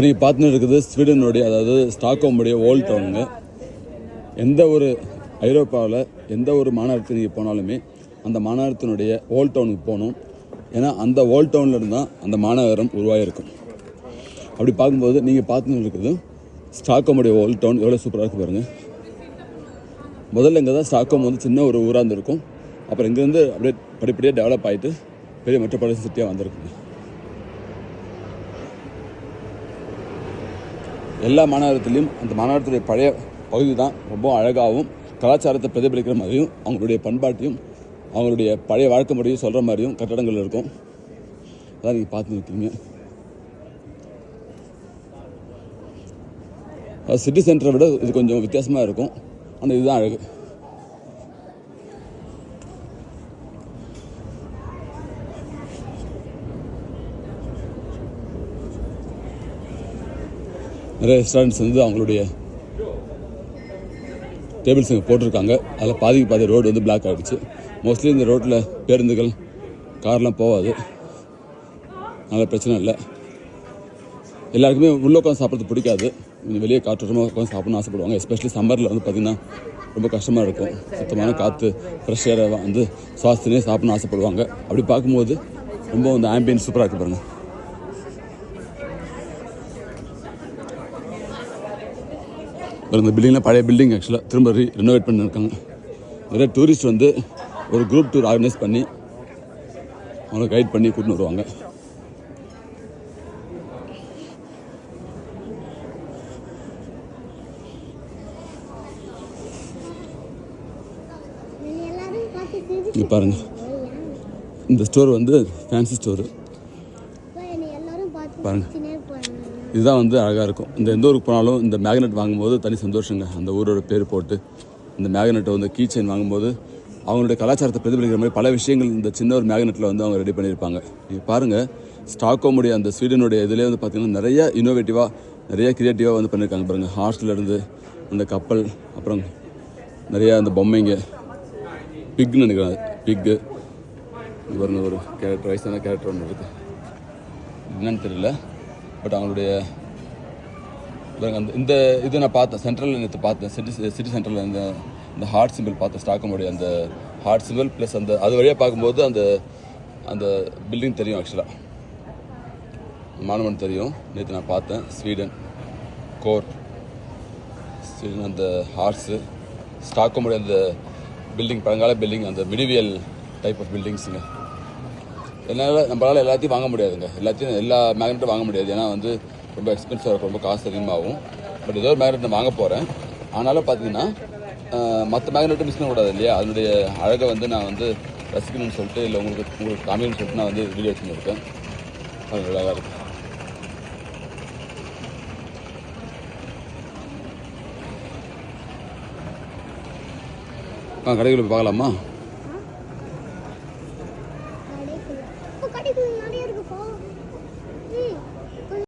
இப்போ நீங்கள் பார்த்துன்னு இருக்குது ஸ்வீடனுடைய அதாவது ஸ்டாக்ஹோமுடைய ஓல்ட் டவுனுங்க எந்த ஒரு ஐரோப்பாவில் எந்த ஒரு மாநகரத்துக்கு நீங்கள் போனாலுமே அந்த மாநகரத்தினுடைய ஓல்ட் டவுனுக்கு போகணும். ஏன்னா அந்த ஓல்ட் டவுனில் இருந்தால் தான் அந்த மாநகரம் உருவாகிருக்கும் அப்படி பார்க்கும்போது நீங்கள் பார்த்துன்னு இருக்குது ஸ்டாக்ஹோமுடைய ஓல்ட் டவுன் எவ்வளோ சூப்பராக இருக்குது பாருங்கள் முதல்ல இங்கே தான் ஸ்டாக்ஹோம் வந்து சின்ன ஒரு ஊராக இருந்திருக்கும். அப்புறம் இங்கேருந்து அப்படியே படிப்படியாக டெவலப் ஆகிட்டு பெரிய மெட்ரோபாலிட்டன் சிட்டியாக வந்திருக்குங்க எல்லா மாநகரத்துலேயும் அந்த மாநகரத்துடைய பழைய பகுதி தான் ரொம்ப அழகாகவும் கலாச்சாரத்தை பிரதிபலிக்கிற மாதிரியும் அவங்களுடைய பண்பாட்டையும் அவங்களுடைய பழைய வாழ்க்கை முறையும் சொல்கிற மாதிரியும் கட்டடங்கள் இருக்கும். அதான் நீங்கள் பார்த்து இருக்கீங்க. சிட்டி சென்டரை விட இது கொஞ்சம் வித்தியாசமாக இருக்கும். ஆனால் இதுதான் அழகு. நிறைய ரெஸ்டாரண்ட்ஸ் வந்து அவங்களுடைய டேபிள்ஸ் இங்கே போட்டிருக்காங்க. அதில் பாதிக்கு பாதி ரோடு வந்து பிளாக் ஆகிடுச்சு மோஸ்ட்லி இந்த ரோட்டில் பேருந்துகள் கார்லாம் போகாது. நல்ல பிரச்சனை இல்லை. எல்லாருக்குமே உள்ளே உட்காந்து சாப்பிட்றது பிடிக்காது. கொஞ்சம் வெளியே காற்றோட்டமாக உட்காந்து சாப்பிடணும்னு ஆசைப்படுவாங்க. எஸ்பெஷலி சம்மரில் வந்து பார்த்திங்கன்னா ரொம்ப கஷ்டமாக இருக்கும். சுத்தமான காற்று ஃப்ரெஷ் ஏரை வந்து சுவாசத்தினே சாப்பிட்ணும்னு ஆசைப்படுவாங்க. அப்படி பார்க்கும்போது ரொம்ப வந்து ஆம்பியன்ஸ் சூப்பராக இருக்குது பாருங்கள் இந்த பில்டிங்கில் பழைய பில்டிங் ஆக்சுவலாக திரும்ப ரீ ரினோவேட் பண்ணியிருக்காங்க நிறைய டூரிஸ்ட் வந்து ஒரு குரூப் டூர் ஆர்கனைஸ் பண்ணி அவங்கள கைட் பண்ணி கூட்டின்னு வருவாங்க. இங்கே பாருங்கள் இந்த ஸ்டோர் வந்து ஃபேன்சி ஸ்டோரு எல்லாரும் பார்த்து பாருங்க. சிரிச்சுனே போறாங்க. இதுதான் வந்து அழகாக இருக்கும். இந்த எந்த ஊருக்கு போனாலும் இந்த மேக்னெட் வாங்கும்போது தனி சந்தோஷங்க. அந்த ஊரோட பேர் போட்டு இந்த மேக்னெட்டை வந்து கீ செயின் வாங்கும்போது அவங்களுடைய கலாச்சாரத்தை பிரதிபலிக்கிற மாதிரி பல விஷயங்கள் இந்த சின்ன ஒரு மேக்னெட்டில் வந்து அவங்க ரெடி பண்ணியிருப்பாங்க. நீங்கள் பாருங்கள் ஸ்டாக்கோமுடைய அந்த ஸ்வீடனுடைய இதிலே வந்து பார்த்திங்கன்னா நிறைய இன்னோவேட்டிவாக நிறைய க்ரியேட்டிவாக வந்து பண்ணியிருக்காங்க பாருங்கள் ஹார்ஸ்ல இருந்து அந்த கப்பல் அப்புறம் நிறைய அந்த பொம்மைங்க பிக்னு நினைக்கிறேன் பிக்கு பாருங்க ஒரு கேரக்டர் வயசான கேரக்டர் ஒன்று இருக்குது என்னன்னு தெரியல. பட் அவங்களுடைய அந்த இந்த இது நான் பார்த்தேன். சென்ட்ரலில் நேற்று பார்த்தேன். சிட்டி சிட்டி சென்டரில் இந்த இந்த ஹார்ட் சிம்பிள் பார்த்தேன் ஸ்டாக்கமுடைய அந்த ஹார்ட் சிம்பிள் ப்ளஸ் அந்த அது வழியாக பார்க்கும்போது அந்த அந்த பில்டிங் தெரியும் ஆக்சுவலாக மானுமெண்ட் தெரியும். நேற்று நான் பார்த்தேன். ஸ்வீடன் கோர் ஸ்வீடன் அந்த ஹார்ஸு ஸ்டாக்கமுடைய அந்த பில்டிங் பழங்கால பில்டிங் அந்த மிடிவியல் டைப் ஆஃப் பில்டிங்ஸுங்க என்னால் நம்மளால் எல்லாத்தையும் வாங்க முடியாதுங்க. எல்லாத்தையும் எல்லா மேக்னெட்டும் வாங்க முடியாது. ஏன்னா வந்து ரொம்ப எக்ஸ்பென்சிவாக இருக்கும் ரொம்ப காசு அதிகமாகும். பட் ஏதோ ஒரு மேக்னெட் வாங்க போகிறேன் ஆனாலும் பார்த்தீங்கன்னா மற்ற மேக்னெட்டும் மிஸ் பண்ணக்கூடாது இல்லையா? அதனுடைய அழகை வந்து நான் வந்து ரசிக்கணும்னு சொல்லிட்டு இல்லை உங்களுக்கு உங்களுக்கு காமிக்கணும்னு சொல்லிட்டு நான் வந்து வீடியோ வச்சுருக்கேன் அது அழகாக இருக்கும் ஆ கடைகளில் பார்க்கலாமா? இப்போ கடைக்கு நிறைய இருக்குப்பா ம்.